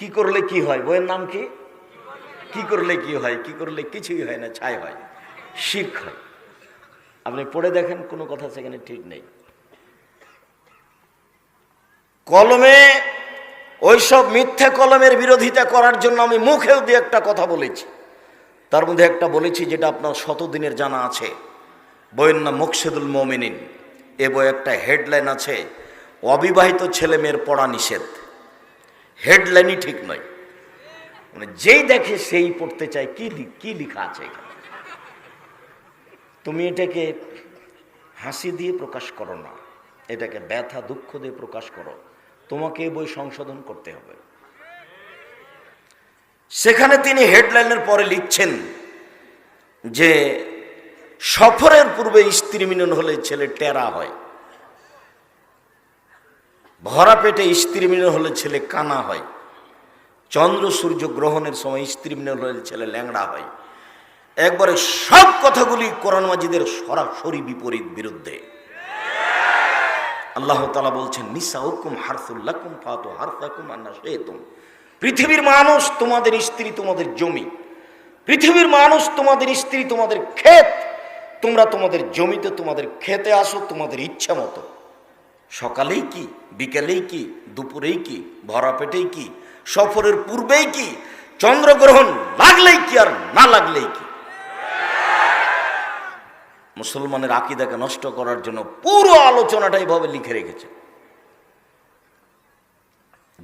কি করলে কি হয়? বইয়ের নাম কি? কি করলে কি হয়? কি করলে কিছুই হয় না, ছাই হয়। শিখ হয়। আপনি পড়ে দেখেন, কোনো কথা সেখানে ঠিক নেই। কলমে, ওইসব মিথ্যে কলমের বিরোধিতা করার জন্য আমি মুখেও দিয়ে একটা কথা বলেছি। তার মধ্যে একটা বলেছি যেটা আপনার শতদিনের জানা আছে। বইয়ের নাম মুকসেদুল মোমিনিন। এ বই একটা হেডলাইন আছে, অবিবাহিত ছেলে মেয়ের পড়া নিষেধ। হেডলাইনই ঠিক নয়। মানে যেই দেখে সেই পড়তে চায়, কি কি লেখা আছে এখানে? তুমি এটাকে হাসি দিয়ে প্রকাশ করো না। এটাকে ব্যথা, দুঃখ দিয়ে প্রকাশ করো। তোমাকে বই সংশোধন করতে হবে। সেখানে তিনি হেডলাইনের পরে লিখছেন যে, সফরের পূর্বে স্ত্রী মিলন হলে ছেলে টেরা হয়। ভরা পেটে স্ত্রী মিলন হলে ছেলে কানা হয়। চন্দ্র সূর্য গ্রহণের সময় স্ত্রী মিলন হলে ছেলে ল্যাংড়া হয়। একবারে সব কথাগুলি কোরআন মাজিদের সরাসরি বিপরীত বিরুদ্ধে। আল্লাহ তালা বলছেন নিসা হুকুম হারসুল্লাকুম ফাতু হারসাকুম আন্না শেতুম পৃথিবীর মানুষ তোমাদের স্ত্রী তোমাদের জমি। পৃথিবীর মানুষ তোমাদের স্ত্রী তোমাদের ক্ষেত। তোমরা তোমাদের জমিতে তোমাদের খেতে আসো, তোমাদের ইচ্ছা মতো। সকালেই কি, বিকেলেই কি, দুপুরেই কি, ভরা পেটেই কি, সফরের পূর্বেই কি, চন্দ্রগ্রহণ লাগলেই কি আর না লাগলেই কি? মুসলমানের আকিদাকে নষ্ট করার জন্য পুরো আলোচনাটা এইভাবে লিখে রেখেছে।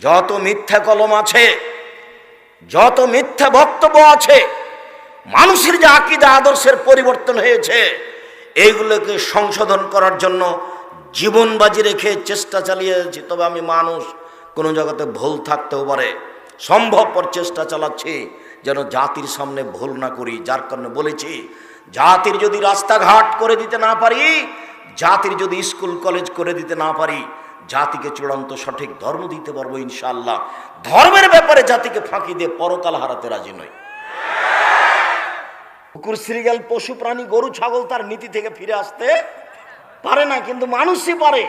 যত মিথ্যা কলম আছে, যত মিথ্যা বক্তব্য আছে, মানুষের যে আকিদা আদর্শের পরিবর্তন হয়েছে এইগুলোকে সংশোধন করার জন্য জীবন বাজি রেখে চেষ্টা চালিয়ে যাচ্ছি তবে আমি মানুষ, কোনো জায়গাতে ভুল থাকতেও পারে। সম্ভবপর চেষ্টা চালাচ্ছি, যেন জাতির সামনে ভুল না করি। যার কারণে বলেছি, জাতির যদি রাস্তাঘাট করে দিতে না পারি, জাতির যদি স্কুল, কলেজ করে দিতে না পারি, জাতিকে চূড়ান্ত সঠিক ধর্ম দিতে পারব ইনশাআল্লাহ। ধর্মের ব্যাপারে জাতিকে ফাঁকি দিয়ে পরকাল হারাতে রাজি নই। কুকুর শ্রীগাল পশু, প্রাণী, গরু, ছাগল তার নীতি থেকে ফিরে আসতে পারে না, কিন্তু মানুষই পারে।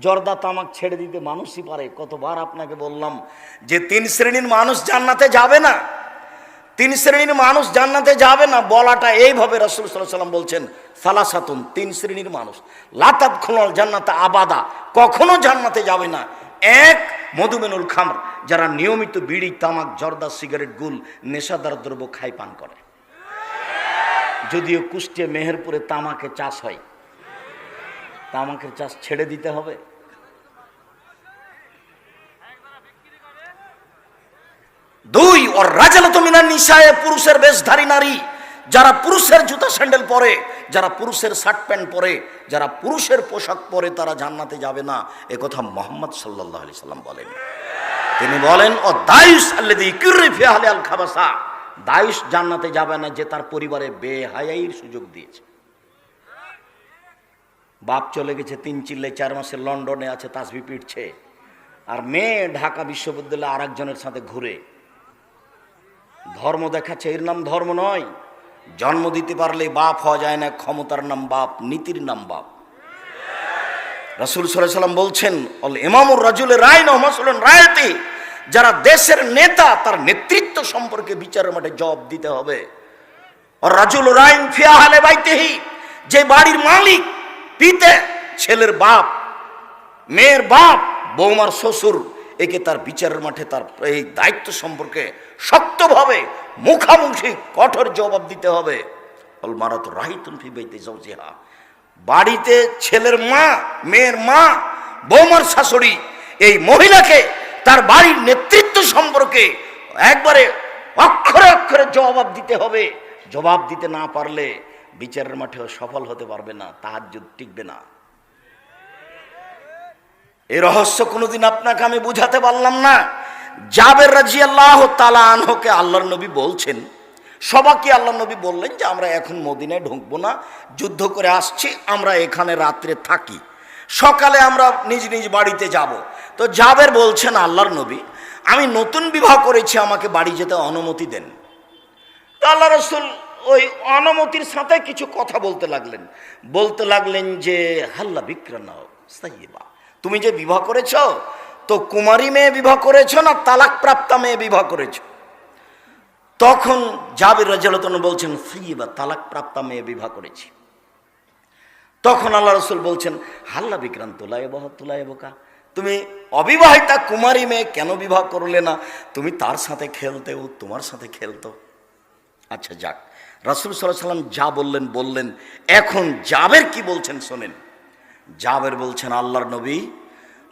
জর্দা তামাক ছেড়ে দিতে মানুষই পারে। কতবার আপনাকে বললাম যে তিন শ্রেণির মানুষ জান্নাতে যাবে না। তিন শ্রেণির মানুষ জান্নাতে যাবে না, বলাটা এইভাবে রসুল সাল্লাম বলছেন, সালাসাতুন, তিন শ্রেণির মানুষ। লাতাব খুলাল জান্নাতে আবাদা, কখনো জান্নাতে যাবে না। এক, মধুমেনুল খামর, যারা নিয়মিত বিড়ি, তামাক, জর্দা, সিগারেট, গুল, নেশাদার দ্রব্য খাই পান করে। যদিও কুষ্টিয়া, মেহেরপুরে তামাকে চাষ হয়। তামাকের চাষ ছেড়ে দিতে হবে? দুই, ওর রাজালত নিশায় পুরুষের বেশধারী নারী, যারা পুরুষের জুতা স্যান্ডেল পরে, যারা পুরুষের শার্ট প্যান্ট পরে, যারা পুরুষের পোশাক পরে তারা জান্নাতে যাবে না, এ কথা মোহাম্মদ সাল্লাহ আলি সাল্লাম বলেন। তিনি বলেন, ও দায়ুস আল্লাদি কিউরিফি আহলে আল খাবাসা। দায়ুস জান্নাতে যাবে না যে তার পরিবারে বেহায়াইর সুযোগ দিয়েছে। বাপ চলে গেছে তিন চিল্লে চার মাসে লন্ডনে আছে, তাসবি পিটছে আর মেয়ে ঢাকা বিশ্ববিদ্যালয়ে আর একজনের সাথে ঘুরে। ধর্ম দেখাচ্ছে, এর নাম ধর্ম নয়। জন্ম দিতে পারলে বাপ হওয়া যায় না, ক্ষমতার নাম বাপ, নীতির নাম বাপ। রাসুল সাল্লাম বলছেন, অল ইমামুর রাজুলের রায় নহমাসুলেন রায়তে। যারা দেশের নেতা, তার নেতৃত্ব সম্পর্কে বিচারের মাঠে জবাব দিতে হবে। রাজুল রাইন ফিয়াহালে বাইতেহি, যে বাড়ির মালিক পিতে ছেলের বাপ, মেয়ের বাপ, বৌমার শ্বশুর, একে তার বিচারের মাঠে তার এই দায়িত্ব সম্পর্কে শক্তভাবে, মুখামুখি, কঠোর জবাব দিতে হবে। অলমারাত রাহিতুন ফি বাইতে বাড়িতে ছেলের মা, মেয়ের মা, বৌমার শাশুড়ি, এই মহিলাকে তার বাড়ির নেতৃত্ব সম্পর্কে একবারে অক্ষরে অক্ষরে জবাব দিতে হবে। জবাব দিতে না পারলে বিচারের মাঠেও সফল হতে পারবে না তাহার টিকবে না। এই রহস্য কোনোদিন আপনাকে আমি বুঝাতে পারলাম না। জাবের রাজি আল্লাহ তালা আনহকে আল্লাহর নবী বলছেন, সবাইকে আল্লাহ নবী বললেন যে, আমরা এখন মদিনায় ঢুকবো না, যুদ্ধ করে আসছি, আমরা এখানে রাত্রে থাকি। সকালে আমরা নিজ নিজ বাড়িতে যাব। তো জাবের বলছেন আল্লাহর নবী, আমি নতুন বিবাহ করেছি, আমাকে বাড়ি যেতে অনুমতি দেন। তো আল্লাহ রসুল ওই অনুমতির সাথে কিছু কথা বলতে লাগলেন। বলতে লাগলেন যে, হাল্লা বিক্রনা সাইবা তুমি যে বিবাহ করেছ, তো কুমারী মেয়ে বিবাহ করেছ না তালাক প্রাপ্তা মেয়ে বিবাহ করেছ? তখন জাবির রাজালতন বলছেন বা তালাক প্রাপ্তা মেয়ে বিবাহ করেছি। তখন আল্লাহ রসুল বলছেন, হাল্লা বিক্রান্ত তুলায় বোকা। তুমি অবিবাহিতা কুমারী মেয়ে কেন বিবাহ করলে না? তুমি তার সাথে খেলতে ও তোমার সাথে খেলতো। আচ্ছা যাক। রাসুল সাল্লাহ সাল্লাম যা বললেন বললেন। এখন জাবের কি বলছেন শোনেন। জাবের বলছেন, আল্লাহর নবী,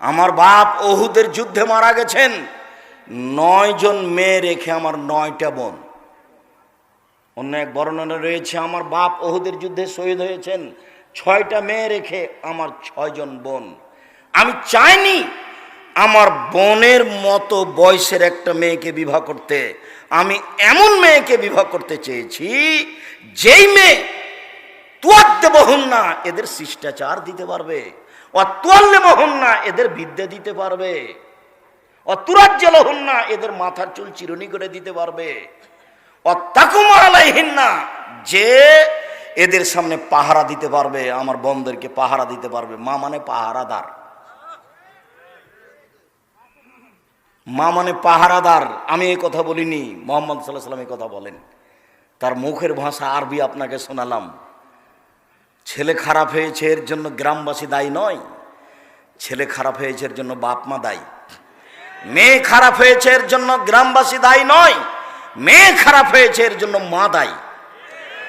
আমার বাপ অহুদের যুদ্ধে মারা গেছেন। নয় জন মেয়ে রেখে আমার নয়টা বোন। অন্য এক বর্ণনা রয়েছে, আমার বাপ অহুদের যুদ্ধে শহীদ হয়েছেন। ছয়টা মেয়ে রেখে আমার ছয়জন বোন। আমি চাইনি আমার বোনের মতো বয়সের একটা মেয়েকে বিবাহ করতে। আমি এমন মেয়েকে বিবাহ করতে চেয়েছি, যেই মেয়ে তুয়াদ্দে বহন না এদের শিষ্টাচার দিতে পারবে অতুয়াল্লে বহন না এদের বিদ্যা দিতে পারবে অতুরাজ্য লহন না এদের মাথার চুল চিরুনি করে দিতে পারবে অত্যাকুমারালাইহীন না যে এদের সামনে পাহারা দিতে পারবে, আমার বোনদেরকে পাহারা দিতে পারবে, মা মানে পাহারাদার। মা মানে পাহারাদার, আমি এই কথা বলিনি। মোহাম্মদ সাল্লাহ সাল্লাম এই কথা বলেন। তার মুখের ভাষা আরবি আপনাকে শোনালাম। ছেলে খারাপ হয়েছে, এর জন্য গ্রামবাসী দায়ী নয়। ছেলে খারাপ হয়েছে, এর জন্য বাপ মা দায়ী। মেয়ে খারাপ হয়েছে, এর জন্য গ্রামবাসী দায়ী নয়। মেয়ে খারাপ হয়েছে, এর জন্য মা দায়ী।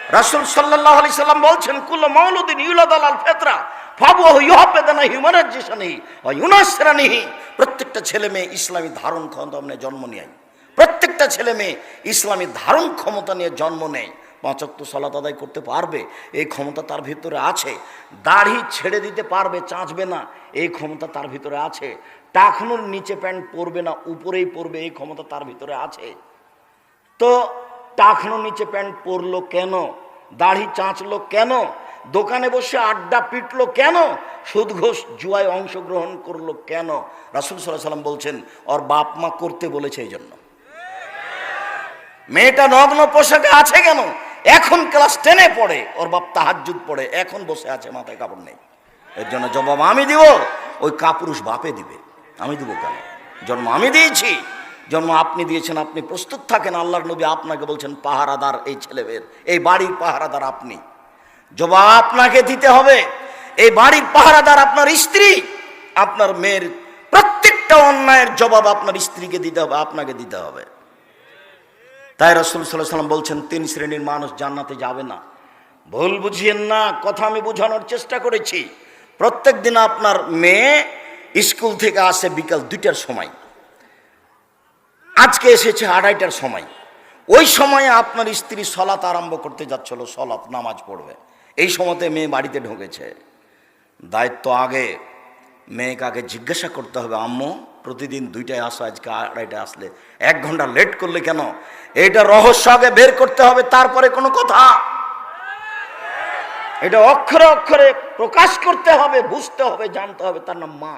রাসুল সাল্লাহ আলি সাল্লাম বলছেন কুল্ল মৌলুদ্দিন ইউলাদ আল ফেতরা। ফাবু ইউহাপেদানা হিউম্যানাইজেশনই ইউনাসরানিহি প্রত্যেকটা ছেলে মেয়ে ইসলামী ধারণ ক্ষমতা নিয়ে জন্ম নেয়। প্রত্যেকটা ছেলে মেয়ে ইসলামী ধারণ ক্ষমতা নিয়ে জন্ম নেয়। পাঁচক্ত সলাত আদায় করতে পারবে, এই ক্ষমতা তার ভিতরে আছে। দাড়ি ছেড়ে দিতে পারবে, চাঁচবে না, এই ক্ষমতা তার ভিতরে আছে। টাকনুর নিচে প্যান্ট পরবে না, উপরেই পরবে, এই ক্ষমতা তার ভিতরে আছে। তো টাকনো নিচে প্যান্ট পরলো কেন? দাড়ি চাঁচলো কেন? দোকানে বসে আড্ডা পিটলো কেন? সুদ ঘোষ জুয়ায় অংশগ্রহণ করল কেন? রাসুল সাল্লাহ সাল্লাম বলছেন, ওর বাপ মা করতে বলেছে এই জন্য মেয়েটা নগ্ন পোশাকে আছে কেন? এখন ক্লাস টেনে পড়ে, ওর বাপ তাহাজুদ পড়ে, এখন বসে আছে, মাথায় কাপড় নেই। এর জন্য জবাব আমি দিব, ওই কাপুরুষ বাপে দিবে। আমি দিব কেন? জন্ম আমি দিয়েছি। জন্ম আপনি দিয়েছেন, আপনি প্রস্তুত থাকেন, আল্লাহর নবী আপনাকে বলছেন, পাহারাদার এই ছেলেবের এই বাড়ির পাহারাদার আপনি। জবাব আপনাকে দিতে হবে। এই বাড়ির পাহারাদার আপনার স্ত্রী, আপনার মেয়ের প্রত্যেকটা অন্যায়ের জবাব আপনার স্ত্রীকে দিতে হবে, আপনাকে দিতে হবে। তাই রসুল সাল্লাহ সাল্লাম বলছেন, তিন শ্রেণির মানুষ জান্নাতে যাবে না। ভুল বুঝিয়েন না, কথা আমি বোঝানোর চেষ্টা করেছি। প্রত্যেক দিন আপনার মেয়ে স্কুল থেকে আসে বিকাল দুইটার সময়। আজকে এসেছে আড়াইটার সময়। ওই সময়ে আপনার স্ত্রী সলাত আরম্ভ করতে যাচ্ছিল সলাত নামাজ পড়বে। এই সময়তে মেয়ে বাড়িতে ঢুকেছে। দায়িত্ব আগে মেয়ে কাকে জিজ্ঞাসা করতে হবে, আম্মু, প্রতিদিন দুইটায় আসো, আজকে আড়াইটায় আসলে। এক ঘণ্টা লেট করলে কেন? এটা রহস্য আগে বের করতে হবে, তারপরে কোনো কথা। এটা অক্ষরে অক্ষরে প্রকাশ করতে হবে, বুঝতে হবে, জানতে হবে, তার নাম মা।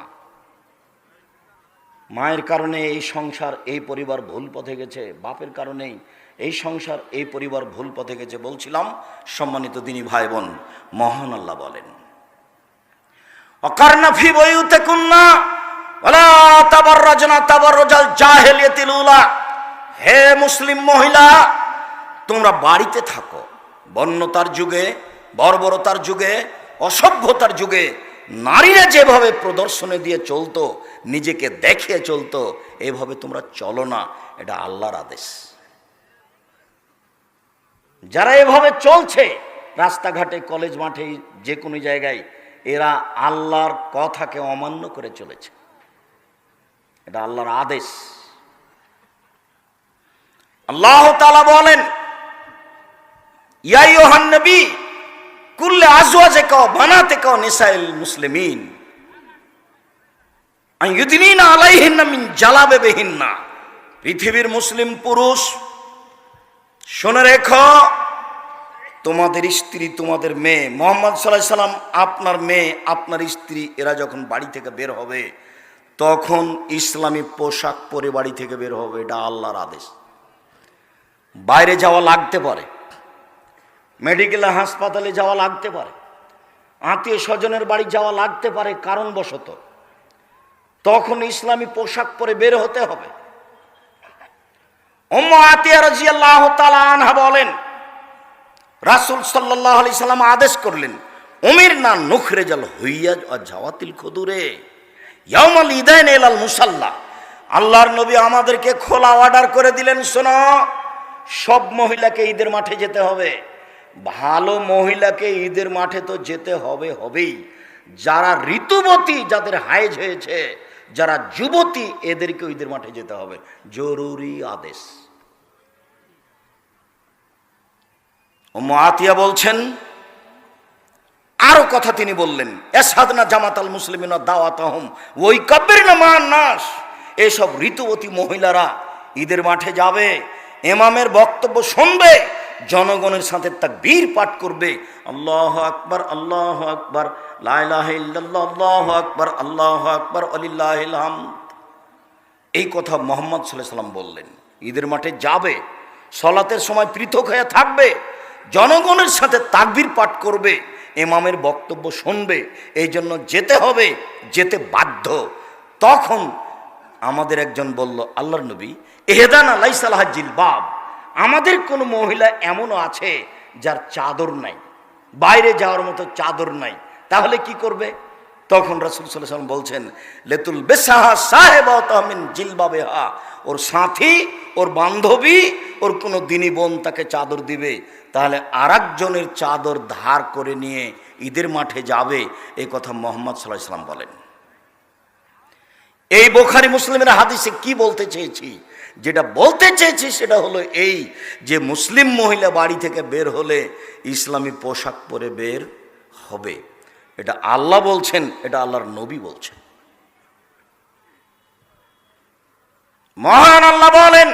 মায়ের কারণে এই সংসার, এই পরিবার ভুল পথে গেছে, বাপের কারণেই এই সংসার, এই পরিবার ভুল পথে গেছে বলছিলাম, সম্মানিত দিনী ভাই বোন মহান আল্লাহ বলেন অকারনাফি বইউতে কুন্না ওলা তাবার রাজনা তাবার রজাল জাহেলিয়াতিল উলা হে মুসলিম মহিলা, তোমরা বাড়িতে থাকো, বন্যতার যুগে, বর্বরতার যুগে, অসভ্যতার যুগে, নারীরা যেভাবে প্রদর্শনে দিয়ে চলতো, নিজেকে দেখিয়ে চলতো, এভাবে তোমরা চলো না, এটা আল্লাহর আদেশ। যারা এভাবে চলছে, রাস্তাঘাটে, কলেজ মাঠে, যে কোনো জায়গায়, এরা আল্লাহর কথাকে অমান্য করে চলেছে। এটা আল্লাহর আদেশ। আল্লাহ তালা বলেন ইয়াই নবী, কুল্লে আজওয়াজে কাও বানাতে কাও নিসাইল মুসলিমিন। আলাইহিন্না মিন জালাবে বেহিন্না পৃথিবীর মুসলিম পুরুষ শুনে রেখো, তোমাদের স্ত্রী, তোমাদের মেয়ে, মোহাম্মদ সাল্লাহ সাল্লাম, আপনার মেয়ে, আপনার স্ত্রী, এরা যখন বাড়ি থেকে বের হবে, তখন ইসলামী পোশাক পরে বাড়ি থেকে বের হবে, এটা আল্লাহর আদেশ। বাইরে যাওয়া লাগতে পারে, মেডিকেলে হাসপাতালে যাওয়া লাগতে পারে, আত্মীয় স্বজনের বাড়ি যাওয়া লাগতে পারে, কারণবশত। তখন ইসলামী পোশাক পরে বের হতে হবে। আনহা বলেন, রাসূল সাল্লাল্লাহু আলাইহি সাল্লাম আদেশ করলেন, উমির না নুখরে জাল হইয়া জাওয়াতিল খুদুরে, ইয়াউমাল ইদাইন এলাল মুসাল্লা। আল্লাহর নবী আমাদেরকে খোলা অর্ডার করে দিলেন, শোনো, সব মহিলাকে ঈদের মাঠে যেতে হবে। ভালো মহিলাকে ঈদের মাঠে তো যেতে হবে, হবেই। যারা ঋতুবতী যাদের হাইজ হয়েছে, যারা যুবতী এদেরকে ঈদের মাঠে যেতে হবে। জরুরি আদেশ। ও আতিয়া বলছেন, আরও কথা তিনি বললেন এসাদনা জামাত আল মুসলিমিন দাওয়াত ওই কাব্যের না মান নাস এসব ঋতুবতী মহিলারা ঈদের মাঠে যাবে এমামের বক্তব্য শুনবে, জনগণের সাথে তা বীর পাঠ করবে, আল্লাহ আকবার আল্লাহ আকবার আল্লাহ আকবার আল্লাহ আকবার আলিল্লাহ এই কথা মোহাম্মদ সাল্লাহ সাল্লাম বললেন, ঈদের মাঠে যাবে, সলাতের সময় পৃথক হয়ে থাকবে জনগণের সাথে তাকবির পাঠ করবে এমামের বক্তব্য শুনবে, এই জন্য যেতে হবে, যেতে বাধ্য। তখন আমাদের একজন বলল, আল্লাহর নবী এহেদান আলাইসাল্লাহ জিলবাব আমাদের কোনো মহিলা এমনও আছে যার চাদর নাই, বাইরে যাওয়ার মতো চাদর নাই, তাহলে কি করবে? তখন রাসুল সাল্লাম বলছেন, লেতুল বেসাহা সাহেব জিলবাবে হা ওর সাথী, ওর বান্ধবী ওর কোনো দিনী বোন তাকে চাদর দিবে, তাহলে আর একজনের চাদর ধার করে নিয়ে ঈদের মাঠে যাবে এই কথা মোহাম্মদ সাল্লাহ সাল্লাম বলেন। এই বোখারি মুসলিমের হাদিসে কি বলতে চেয়েছি? যেটা বলতে চেয়েছি সেটা হলো এই যে মুসলিম মহিলা বাড়ি থেকে বের হলে ইসলামী পোশাক পরে বের হবে। এটা আল্লাহ বলছেন, এটা আল্লাহর নবী বলছেন। মহান আল্লাহ বলেন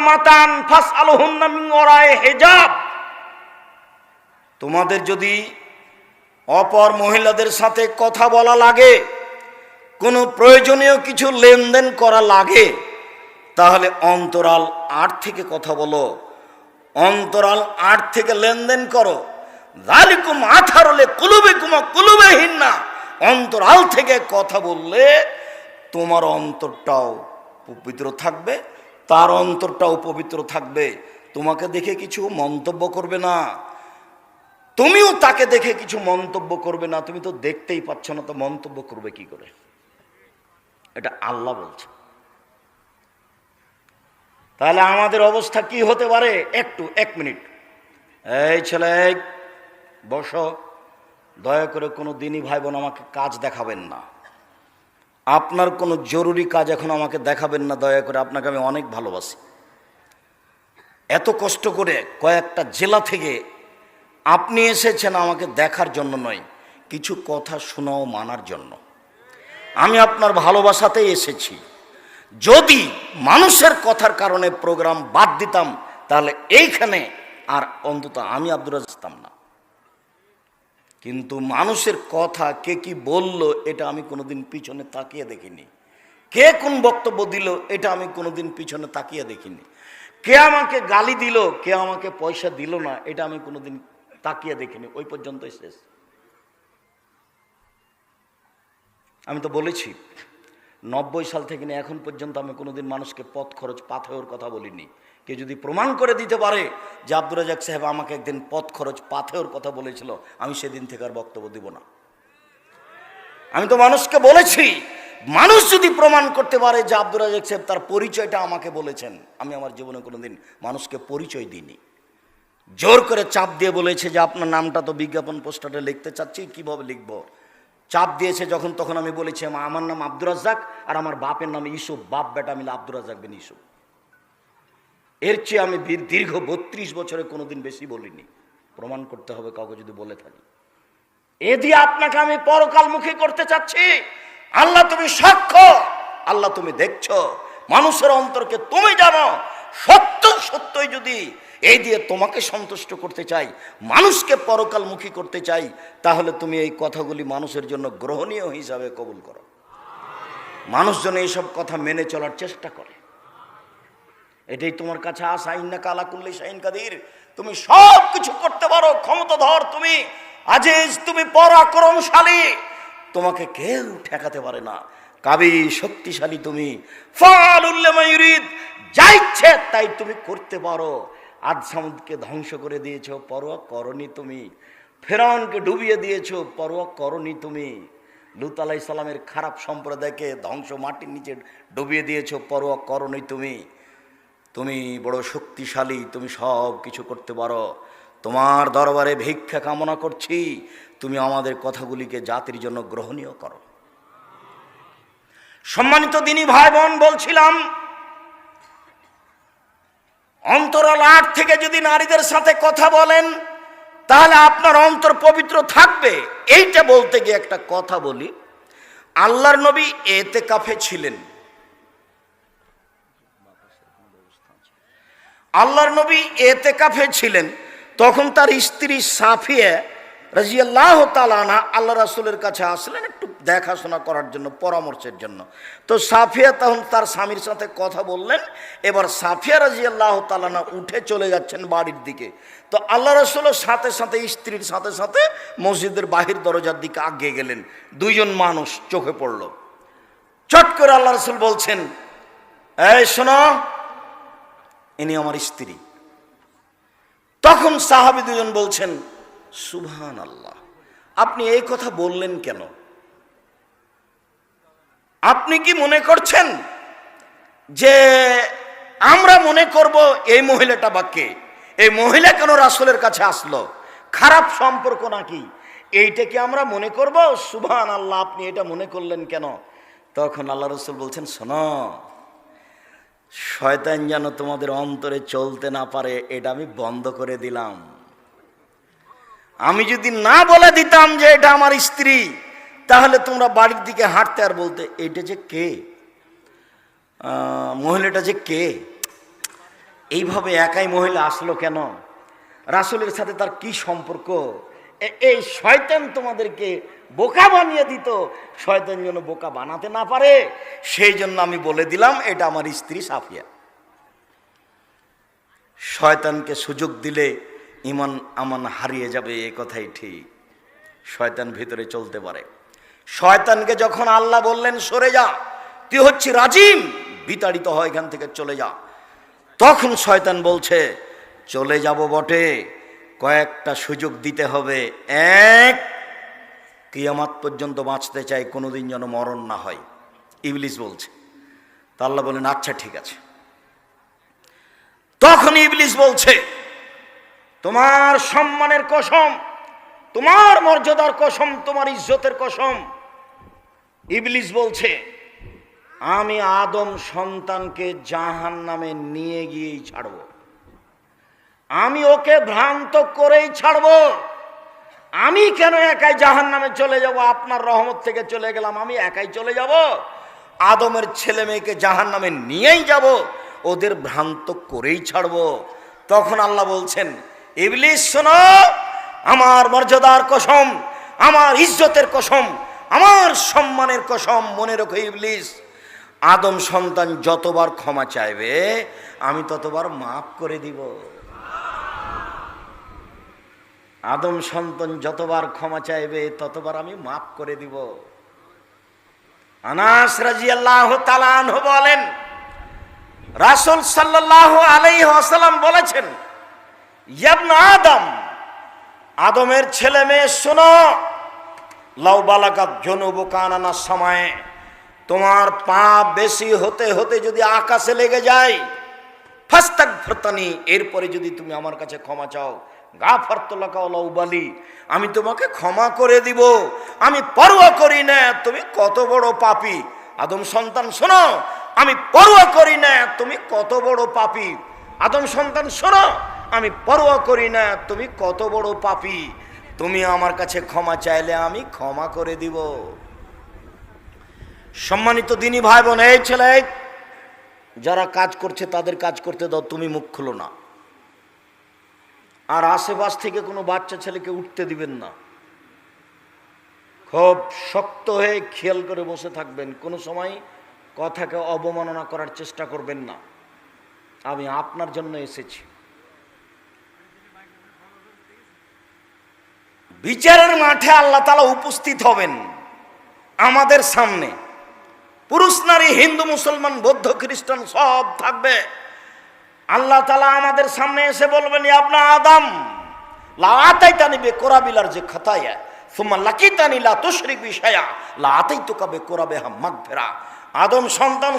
মাতান হিজাব। তোমাদের যদি অপর মহিলাদের সাথে কথা বলা লাগে, কোনো প্রয়োজনীয় কিছু লেনদেন করা লাগে, তাহলে অন্তরাল আট থেকে কথা বলো। অন্তরাল আট থেকে লেনদেন করো। জালিকুম আথারলে কুলুবে কুমা কুলুবে হিন্না অন্তরাল থেকে কথা বললে তোমার অন্তরটাও পবিত্র থাকবে, তার অন্তরটাও পবিত্র থাকবে। তোমাকে দেখে কিছু মন্তব্য করবে না। তুমিও তাকে দেখে কিছু মন্তব্য করবে না। তুমি তো দেখতেই পাচ্ছ না, তো মন্তব্য করবে কি করে? এটা আল্লাহ বলছে। তাহলে আমাদের অবস্থা কি হতে পারে? একটু, এক মিনিট। এই ছেলে, বস। দয়া করে কোনো দিনই ভাই বোন আমাকে কাজ দেখাবেন না। আপনার কোনো জরুরি কাজ এখন আমাকে দেখাবেন না, দয়া করে আপনাকে আমি অনেক ভালোবাসি। এত কষ্ট করে কয়েকটা জেলা থেকে আপনি এসেছেন আমাকে দেখার জন্য নয়, কিছু কথা শোনাও মানার জন্য। আমি আপনার ভালোবাসাতেই এসেছি। যদি মানুষের কথার কারণে প্রোগ্রাম বাদ দিতাম, তাহলে এইখানে আর অন্তত আমি আব্দুর রাজতাম না। কিন্তু মানুষের কথা কে কি বলল, এটা আমি কোনোদিন পিছনে তাকিয়ে দেখিনি। কে কোন বক্তব্য দিল, এটা আমি কোনোদিন পিছনে তাকিয়ে দেখিনি। কে আমাকে গালি দিল, কে আমাকে পয়সা দিল না, এটা আমি কোনোদিন তাকিয়ে দেখিনি। ওই পর্যন্ত শেষ। আমি তো বলেছি, নব্বই সাল থেকে এখন পর্যন্ত আমি কোনোদিন মানুষকে পথ খরচ পাথেওর কথা বলিনি। কে যদি প্রমাণ করে দিতে পারে যে আব্দুর রাজাক সাহেব আমাকে একদিন পথ খরচ, পাথেওর কথা বলেছিল, আমি সেদিন থেকে আর বক্তব্য দিব না। আমি তো মানুষকে বলেছি, মানুষ যদি প্রমাণ করতে পারে যে আব্দুর রাজাক সাহেব তার পরিচয়টা আমাকে বলেছেন, আমি আমার জীবনে কোনোদিন মানুষকে পরিচয় দিইনি। জোর করে চাপ দিয়ে বলেছে যে আপনার নামটা তো বিজ্ঞাপন পোস্টারে লিখতে চাচ্ছি, কীভাবে লিখব? চাপ দিয়েছে যখন, তখন আমি বলেছি আমার নাম আব্দুর রাজ্জাক আর আমার বাপের নাম ইসুফ বাপ, বেটা মিলে আব্দুর রাজ্জাক বিন ইসুফ এর চেয়ে আমি দীর্ঘ বত্রিশ বছরে কোনোদিন বেশি বলিনি। প্রমাণ করতে হবে কাউকে যদি বলে থাকি। এ দিয়ে আপনাকে আমি পরকাল পরকালমুখী করতে চাচ্ছি। আল্লাহ তুমি সাক্ষ্য, আল্লাহ তুমি দেখছ। মানুষের অন্তরকে তুমি জানো। সত্য, সত্যই যদি এই দিয়ে তোমাকে সন্তুষ্ট করতে চাই, মানুষকে পরকালমুখী করতে চাই, তাহলে তুমি এই কথাগুলি মানুষের জন্য গ্রহণীয় হিসাবে কবুল করো। মানুষজন এইসব কথা মেনে চলার চেষ্টা করে। এটাই তোমার কাছে আসা ইন্না কালা কুল্লি শাহিন কাদির। তুমি সব কিছু করতে পারো, ক্ষমতাধর তুমি, আজিজ, তুমি পরাক্রমশালী। তোমাকে কেউ ঠেকাতে পারে না। কাবি, শক্তিশালী তুমি। যা ইচ্ছে তাই তুমি করতে পারো। আজ সামুদকে ধ্বংস করে দিয়েছ, পরোয়া করনি তুমি। ফেরাউনকে ডুবিয়ে দিয়েছ, পরোয়া করনি তুমি। লুত খারাপ সম্প্রদায়কে ধ্বংস মাটির নিচে ডুবিয়ে দিয়েছ, পরোয়া করনি তুমি। তুমি বড় শক্তিশালী, তুমি সব কিছু করতে পারো। তোমার দরবারে ভিক্ষা কামনা করছি, তুমি আমাদের কথাগুলিকে জাতির জন্য গ্রহণীয় করো। সম্মানিত দিনী ভাই বোন বলছিলাম, অন্তরাল আট থেকে যদি নারীদের সাথে কথা বলেন, তাহলে আপনার অন্তর পবিত্র থাকবে। এইটা বলতে গিয়ে একটা কথা বলি। আল্লাহর নবী এতে কাফে ছিলেন। আল্লাহর নবী এতে কাফে ছিলেন। তখন তার স্ত্রী সাফিয়া রাজিয়াল্লাহ তালানা আল্লাহ রাসুলের কাছে আসলেন একটু দেখাশোনা করার জন্য, পরামর্শের জন্য। তো সাফিয়া তখন তার স্বামীর সাথে কথা বললেন, এবার সাফিয়া রাজিয়াল্লাহ তালানা উঠে চলে যাচ্ছেন বাড়ির দিকে। তো আল্লাহ রসুলের সাথে সাথে, স্ত্রীর সাথে সাথে মসজিদের বাহির দরজার দিকে আগিয়ে গেলেন। দুইজন মানুষ চোখে পড়ল। চট করে আল্লাহ রসুল বলছেন, এই শোনো ইনি আমার স্ত্রী। তখন সাহাবি দুজন বলছেন সুবহান আল্লাহ আপনি এই কথা বললেন কেন? আপনি কি মনে করছেন যে আমরা মনে করব এই মহিলাটা বা কে? এই মহিলা কেন রাসুলের কাছে আসলো? খারাপ সম্পর্ক নাকি? এইটা কি আমরা মনে করব? সুবহান আল্লাহ আপনি এটা মনে করলেন কেন? তখন আল্লাহ রসুল বলছেন, শোনো শয়তান যেন তোমাদের অন্তরে চলতে না পারে, এটা আমি বন্ধ করে দিলাম। আমি যদি না বলে দিতাম যে এটা আমার স্ত্রী, তাহলে তোমরা বাড়ির দিকে হাঁটতে আর বলতে, এটা যে কে? মহিলাটা যে কে? এইভাবে একাই মহিলা আসলো কেন? রাসুলের সাথে তার কি সম্পর্ক? এই শয়তান তোমাদেরকে বোকা বানিয়ে দিত। শয়তান যেন বোকা বানাতে না পারে, সেই জন্য আমি বলে দিলাম, এটা আমার স্ত্রী সাফিয়া। শয়তানকে সুযোগ দিলে ইমান আমান হারিয়ে যাবে, এ কথাই ঠিক। শয়তান ভিতরে চলতে পারে। শয়তানকে যখন আল্লাহ বললেন, সরে যা, তুই হচ্ছি রাজিম, বিতাড়িত হয় এখান থেকে চলে যা। তখন শয়তান বলছে, চলে যাব বটে, কয়েকটা সুযোগ দিতে হবে। এক কিয়ামাত পর্যন্ত বাঁচতে চাই, কোনোদিন যেন মরণ না হয়। ইবলিস বলছে। তা আল্লাহ বলেন আচ্ছা ঠিক আছে। তখন ইবলিস বলছে, তোমার সম্মানের কসম, তোমার মর্যাদার কসম, তোমার ইজ্জতের কসম। ইবলিস বলছে, আমি আদম সন্তানকে জাহান নামে নিয়ে গিয়েই ছাড়ব। আমি ওকে ভ্রান্ত করেই ছাড়ব। আমি কেন একাই জাহান নামে চলে যাব? আপনার রহমত থেকে চলে গেলাম, আমি একাই চলে যাব। আদমের ছেলে মেয়েকে জাহান নামে নিয়েই যাব, ওদের ভ্রান্ত করেই ছাড়ব। তখন আল্লাহ বলছেন, ইবলিস, শোনো, আমার মর্যাদার কসম, আমার ইজ্জতের কসম, আমার সম্মানের কসম, মনে রেখো ইবলিস, আদম সন্তান যতবার ক্ষমা চাইবে, আমি ততবার মাফ করে দিব। আদম সন্তান যতবার ক্ষমা চাইবে, ততবার আমি মাফ করে দিব। আনাস রাজিয়াল্লাহ তালান বলেন, রাসুল সাল্লাহ আলাই আসালাম বলেছেন আদম, আদমের ছেলে মেয়ে শোনো, লাউ বালাকাত জনুবু কানানা সময়ে, তোমার পাপ বেশি হতে হতে যদি আকাশে লেগে যায় ফাস্তাক ফরতানি এরপরে যদি তুমি আমার কাছে ক্ষমা চাও আমি তোমাকে ক্ষমা করে দিব। আমি পরোয়া করি না, তুমি কত বড় পাপি। আদম সন্তান, শোনো, আমি পরোয়া করি না, তুমি কত বড় পাপি। আদম সন্তান, শোনো, আমি পরোয়া করি না, তুমি কত বড় পাপি। তুমি আমার কাছে ক্ষমা চাইলে আমি ক্ষমা করে দিব। সম্মানিত দিনী ভাই বোন, এই ছেলে, যারা কাজ করছে, তাদের কাজ করতে দাও, তুমি মুখ খুলো না। আর আশেপাশ থেকে কোনো বাচ্চা ছেলেকে উঠতে দিবেন না। খুব শক্ত হয়ে খেয়াল করে বসে থাকবেন। কোনো সময় কথাকে অবমাননা করার চেষ্টা করবেন না। আমি আপনার জন্য এসেছি। বিচারের মাঠে আল্লাহ তালা উপস্থিত হবেন আমাদের সামনে। পুরুষ, নারী, হিন্দু, মুসলমান, বৌদ্ধ, খ্রিস্টান সব থাকবে। আল্লাহ তালা আমাদের সামনে এসে বলবেন আপনা আদম লাতাই যে খাতায়া তুশরিক বিশায়া লাতাই তো কাবে আদম সন্তান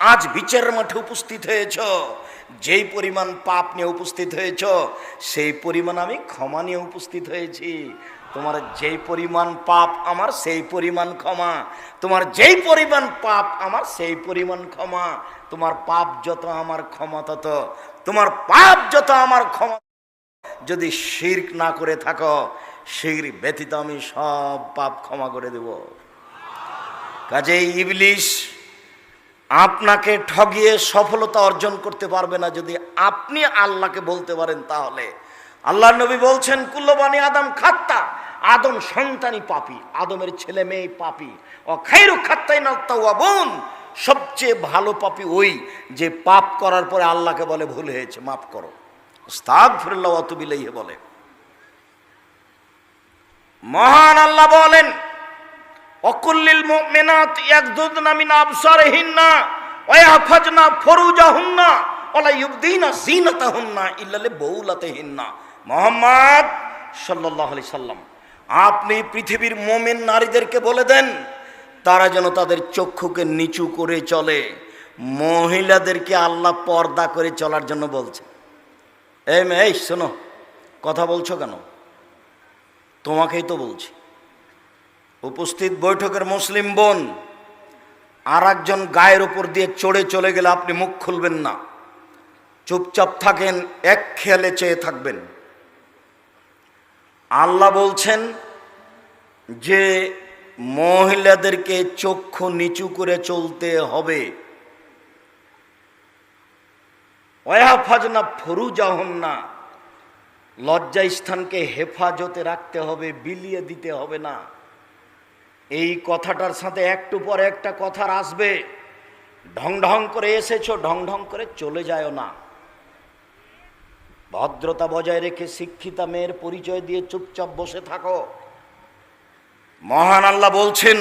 আজ উপস্থিত যেই পরিমাণ পাপ নিয়ে উপস্থিত হয়েছ, সেই পরিমাণ আমি ক্ষমা নিয়ে উপস্থিত হয়েছি। তোমার যেই পরিমাণ পাপ আমার, সেই পরিমাণ ক্ষমা। তোমার যেই পরিমাণ পাপ আমার, সেই পরিমাণ ক্ষমা। তোমার পাপ যত আমার ক্ষমা তত তোমার পাপ যত আমার ক্ষমা যদি শির্ক না করে থাকো, শির ব্যতীত আমি সব পাপ ক্ষমা করে দেব। কাজেই ইবলিশ আপনাকে ঠগিয়ে সফলতা অর্জন করতে পারবে না, যদি আপনি আল্লাহকে বলতে পারেন তাহলে। আল্লাহ নবী বলছেন, কুল্লবানি আদম খাত্তা, আদম সন্তানই পাপি, আদমের ছেলে মেয়ে পাপি। ও খাইরু খাত্তাই না বোন সবচেয়ে ভালো পাপি ওই যে পাপ করার পরে আল্লাহকে বলে ভুল হয়েছে, মাফ করো। স্তাগ ফিরল্লাহ অতবিলেই বলে। মহান আল্লাহ বলেন, অকুল্লিল মুমিনাত ইয়াগদুদনা মিন আবসারিহিন্না ওয়া ইয়াহফাজনা ফুরুজাহুন্না ওয়া লা ইউবদিনা যিনাতাহুন্না ইল্লা লিবৌলাতিহিন্না মুহাম্মদ সাল্লাল্লাহু আলাইহি সাল্লাম, আপনি পৃথিবীর মুমিন নারীদেরকে বলে দেন তারা যেন তাদের চক্ষুকে নিচু করে চলে। মহিলাদেরকে আল্লাহ পর্দা করে চলার জন্য বলছে। এই মেয়ে, এই শোনো, কথা বলছো কেন? তোমাকেই তো বলছি। উপস্থিত বৈঠকের মুসলিম বোন আর একজন গায়ের উপর দিয়ে চড়ে চলে গেলে আপনি মুখ খুলবেন না। চুপচাপ থাকেন, এক খেয়ালে চেয়ে থাকবেন। আল্লাহ বলছেন যে মহিলাদেরকে চক্ষু নিচু করে চলতে হবে। ওয়াফাজনা ফরুজাহন্না লজ্জা স্থানকে হেফাজতে রাখতে হবে, বিলিয়ে দিতে হবে না। এই কথাটার সাথে একটু পরে একটা কথার আসবে। ঢং ঢং করে এসেছ, ঢং ঢং করে চলে যায় না। ভদ্রতা বজায় রেখে শিক্ষিতা মেয়ের পরিচয় দিয়ে চুপচাপ বসে থাকো। মহান আল্লাহ বলছেন,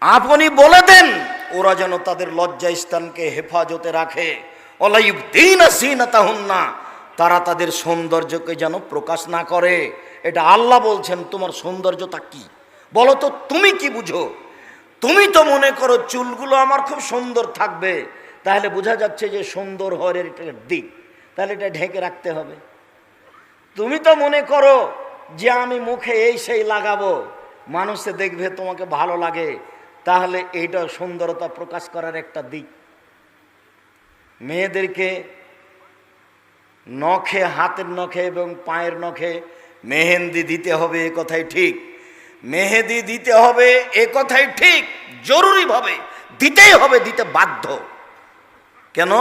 আপনি বলে দেন, ওরা যেন তাদের লজ্জা স্থানকে হেফাজতে রাখে। না তারা তাদের সৌন্দর্যকে যেন প্রকাশ না করে। এটা আল্লাহ বলছেন, তোমার সৌন্দর্যতা কি? বলো তো, তুমি কি বুঝো? তুমি তো মনে করো চুলগুলো আমার খুব সুন্দর থাকবে। তাহলে বোঝা যাচ্ছে যে সুন্দর হওয়ার এটা দিক। তাহলে এটা ঢেকে রাখতে হবে। তুমি তো মনে করো যে আমি মুখে এই সেই লাগাবো, মানুষে দেখবে তোমাকে ভালো লাগে। তাহলে এইটা সুন্দরতা প্রকাশ করার একটা দিক। মেয়েদেরকে নখে, হাতের নখে এবং পায়ের নখে মেহেন্দি দিতে হবে এ কথাই ঠিক। মেহেদি দিতে হবে এ কথাই ঠিক জরুরিভাবে দিতেই হবে, দিতে বাধ্য। কেন?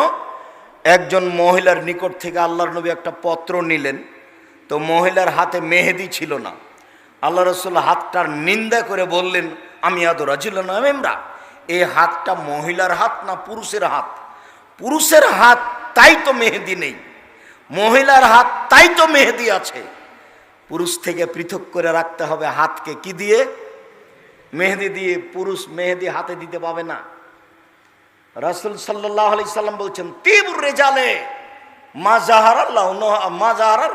একজন মহিলার নিকট থেকে আল্লাহর নবী একটা পত্র নিলেন। তো মহিলার হাতে মেহেদি ছিল না। আল্লাহ রসুল হাতটার নিন্দা করে বললেন, আমি আদর রাজিল্লামেমরা এই হাতটা মহিলার হাত না পুরুষের হাত? পুরুষের হাত তাই তো মেহেদি নেই। মহিলার হাত তাই তো মেহেদি আছে। পুরুষ থেকে পৃথক করে রাখতে হবে হাতকে কি দিয়ে? মেহেদি দিয়ে। পুরুষ মেহেদি হাতে দিতে পাবে না। রাসুল সাল্লাহ আলি সাল্লাম বলছেন, তীব্র রেজালে মা জাহারা মা জাহারা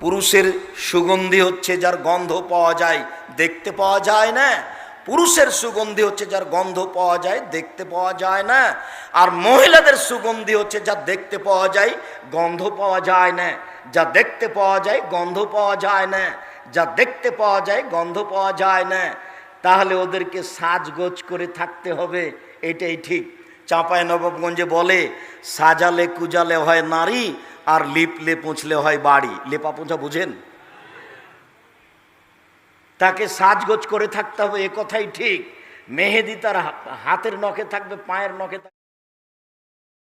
পুরুষের সুগন্ধি হচ্ছে যার গন্ধ পাওয়া যায়, দেখতে পাওয়া যায় না। পুরুষের সুগন্ধি হচ্ছে যার গন্ধ পাওয়া যায়, দেখতে পাওয়া যায় না। আর মহিলাদের সুগন্ধি হচ্ছে যা দেখতে পাওয়া যায়, গন্ধ পাওয়া যায় না। যা দেখতে পাওয়া যায়, গন্ধ পাওয়া যায় না। যা দেখতে পাওয়া যায়, গন্ধ পাওয়া যায় না। তাহলে ওদেরকে সাজগোজ করে থাকতে হবে, এটাই ঠিক। চাঁপায় নবাবগঞ্জে বলে, সাজালে কুজালে হয় নারী আর লিপলে পুঁছলে হয় বাড়ি। লেপা পোঁছা বুঝেন? তাকে সাজগোজ করে থাকতে হবে, এ কথাই ঠিক। মেহেদি তার হাতের নখে থাকবে, পায়ের নখে থাকবে।